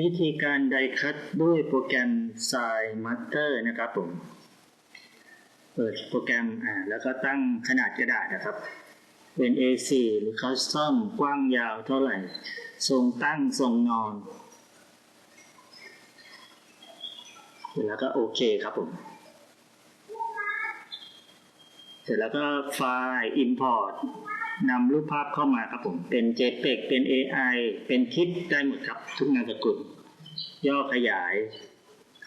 วิธีการไดคัตด้วยโปรแกรม Sign Master นะครับผม เปิดโปรแกรมอ่าแล้วก็ตั้งขนาดกระดาษนะครับ เป็น A4 หรือ Custom กว้างยาวเท่าไหร่ ทรงตั้งทรงนอนเสร็จแล้วก็โอเคครับผม เสร็จแล้วก็ไฟล์ Import นำรูปภาพเข้ามาครับผม เป็น JPEG เป็น AI เป็นคลิปได้หมดครับ ทุกนามสกุลย่อขยาย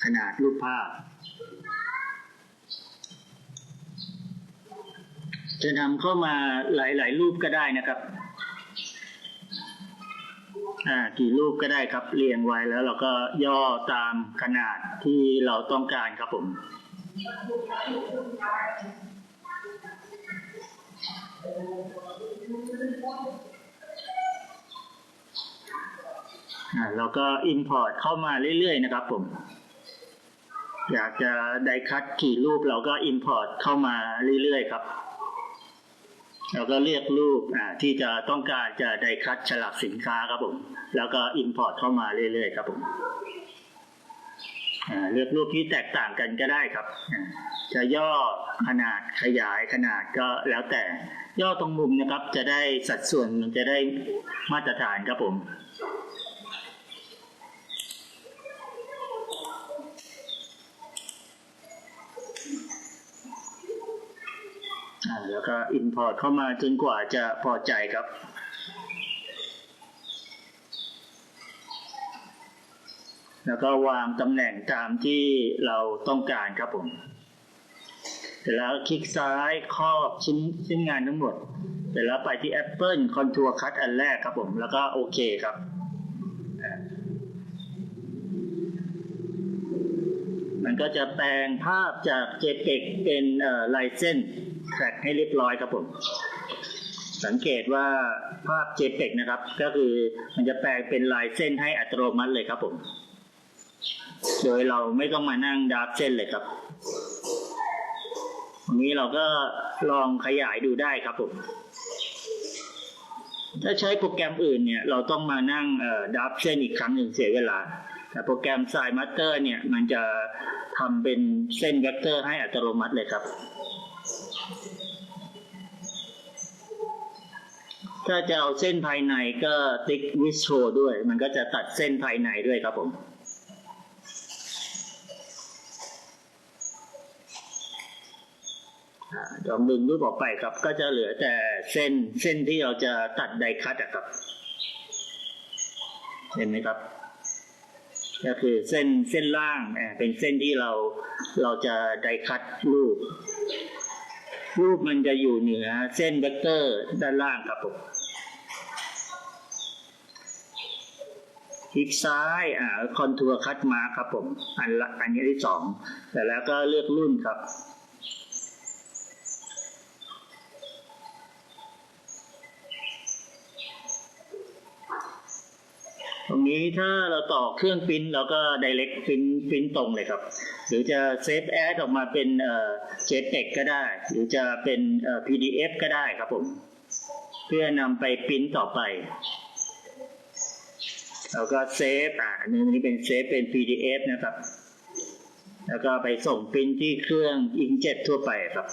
ขนาดรูปภาพ จะนำเข้ามาหลาย ๆ รูปก็ได้นะครับกี่รูปก็ได้ครับเรียงไว้แล้วเราก็ย่อตามขนาดที่เราต้องการครับผม แล้วก็ Import เข้ามาเรื่อยๆนะครับผม อยากจะไดคัดกี่รูปเราก็ Import เข้ามาเรื่อยๆครับเราก็เลือกรูปอ่าที่จะต้องการจะไดคัดฉลากสินค้าครับผม แล้วก็ Import เข้ามาเรื่อยๆครับผม เลือกรูปที่แตกต่างกันก็ได้ครับ จะย่อขนาดขยายขนาดก็แล้วแต่ ย่อตรงมุมนะครับ จะได้สัดส่วนมันจะได้มาตรฐานครับผมแล้วก็ Import เข้ามาจนกว่าจะพอใจครับ แล้วก็วางตำแหน่งตามที่เราต้องการครับผมเสร็จแล้วคลิกซ้ายครอบชิ้นชิ้นงานทั้งหมดเสร็จแล้วไปที่ Apple Contour Cut อันแรกครับผม แล้วก็โอเคครับมันก็จะแปลงภาพจาก JPEG เป็นลายเส้นแทร็กให้เรียบร้อยครับผม สังเกตว่าภาพ JPEG นะครับ ก็คือมันจะแปลงเป็นลายเส้นให้อัตโนมัติเลยครับผม โดยเราไม่ต้องมานั่งดับเส้นเลยครับตรงนี้เราก็ลองขยายดูได้ครับผม ถ้าใช้โปรแกรมอื่นเนี่ย เราต้องมานั่งดับเส้นอีกครั้งหนึ่งเสียเวลา แต่โปรแกรม Sign Master เนี่ย มันจะทำเป็นเส้นเวกเตอร์ให้อัตโนมัติเลยครับ ถ้าจะเอาเส้นภายในก็ติ๊กวิสโชด้วย มันก็จะตัดเส้นภายในด้วยครับผม อ่าลองดึงรูปออกไปครับ ก็จะเหลือแต่เส้นเส้นที่เราจะตัดไดคัตอะครับ เห็นไหมครับ ก็คือเส้นเส้นล่างเป็นเส้นที่เราเราจะไดคัตรูป รูปมันจะอยู่เหนือเส้นเวกเตอร์ด้านล่างครับผมคลิกซ้ายอ่าคอนทัวร์คัตมาครับผม อันละอันนี้ที่สองแต่แล้วก็เลือกรุ่นครับ ตรงนี้ถ้าเราต่อเครื่องปริ้นเราก็ direct ปริ้นปริ้นตรงเลยครับ หรือจะเซฟแอดออกมาเป็นเอ่อ JPEG ก็ได้ หรือจะเป็นเอ่อ PDF ก็ได้ครับผม เพื่อนำไปปริ้นต่อไปเราก็เซฟอ่าอันนี้อันนี้เป็นเซฟเป็น PDF นะครับ แล้วก็ไปส่งปริ้นที่เครื่อง inkjet ทั่วไปครับ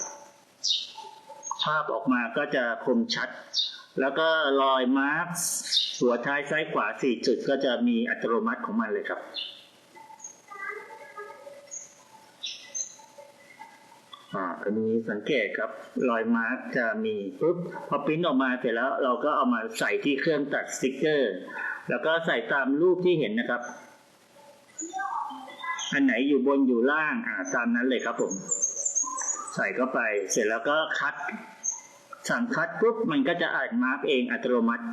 ภาพออกมาก็จะคมชัด แล้วก็รอยมาร์ค หัวท้ายซ้ายขวาสี่จุดก็จะมีอัตโนมัติของมันเลยครับ อ่าอันนี้สังเกตครับ รอยมาร์กจะมีปุ๊บพอปริ้นออกมาเสร็จแล้วเราก็เอามาใส่ที่เครื่องตัดสติกเกอร์ แล้วก็ใส่ตามรูปที่เห็นนะครับ อันไหนอยู่บนอยู่ล่าง อ่าตามนั้นเลยครับผม ใส่เข้าไป เสร็จแล้วก็คัดสั่งคัดปุ๊บมันก็จะอ่านมาร์กเองอัตโนมัติ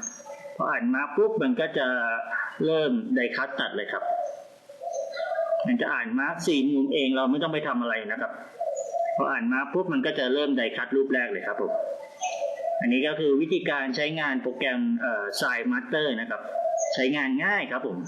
พออ่านมาปุ๊บมันก็จะเริ่มไดคัตตัดเลยครับ มันจะอ่านมาสี่มุมเองเราไม่ต้องไปทำอะไรนะครับ พออ่านมาปุ๊บมันก็จะเริ่มไดคัตรูปแรกเลยครับผมอันนี้ก็คือวิธีการใช้งานโปรแกรมเอ่อไซมัตเตอร์นะครับ ใช้งานง่ายครับผม